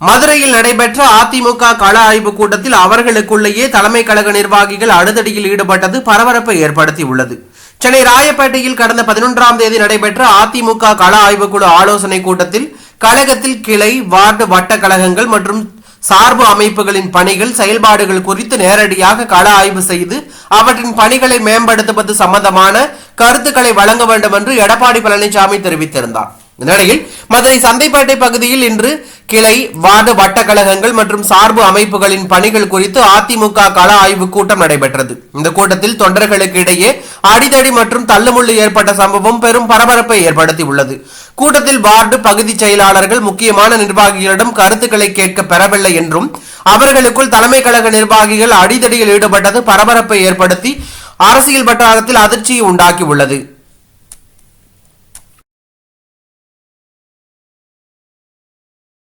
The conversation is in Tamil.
மதுரையில் நடைபெற்ற அதிமுக கள ஆய்வு கூட்டத்தில் அவர்களுக்குள்ளேயே தலைமை கழக நிர்வாகிகள் அடுதடியில் ஈடுபட்டது பரபரப்பை ஏற்படுத்தியுள்ளது. சென்னை ராயப்பேட்டையில் கடந்த பதினொன்றாம் தேதி நடைபெற்ற அதிமுக கள ஆய்வுக்குழு ஆலோசனை கூட்டத்தில் கழகத்தில் கிளை வார்டு வட்ட கழகங்கள் மற்றும் சார்பு அமைப்புகளின் பணிகள் செயல்பாடுகள் குறித்து நேரடியாக கள ஆய்வு செய்து அவற்றின் பணிகளை மேம்படுத்துவது சம்பந்தமான கருத்துக்களை வழங்க வேண்டும் என்று எடப்பாடி பழனிசாமி தெரிவித்திருந்தார். இந்நிலையில் மதுரை சந்தைப்பேட்டை பகுதியில் இன்று கிளை வார்டு வட்ட கழகங்கள் மற்றும் சார்பு அமைப்புகளின் பணிகள் குறித்து அதிமுக கள ஆய்வு கூட்டம் நடைபெற்றது. இந்த கூட்டத்தில் தொண்டர்களுக்கு இடையே அடிதடி மற்றும் தள்ளுமுள்ளு ஏற்பட்ட சம்பவம் பெரும் பரபரப்பை ஏற்படுத்தி உள்ளது கூட்டத்தில் வார்டு பகுதி செயலாளர்கள் முக்கியமான நிர்வாகிகளிடம் கருத்துக்களை கேட்க பெறவில்லை என்றும் அவர்களுக்குள் தலைமை கழக நிர்வாகிகள் அடிதடியில் ஈடுபட்டது பரபரப்பை ஏற்படுத்தி அரசியல் வட்டாரத்தில் அதிர்ச்சியை உண்டாக்கி உள்ளது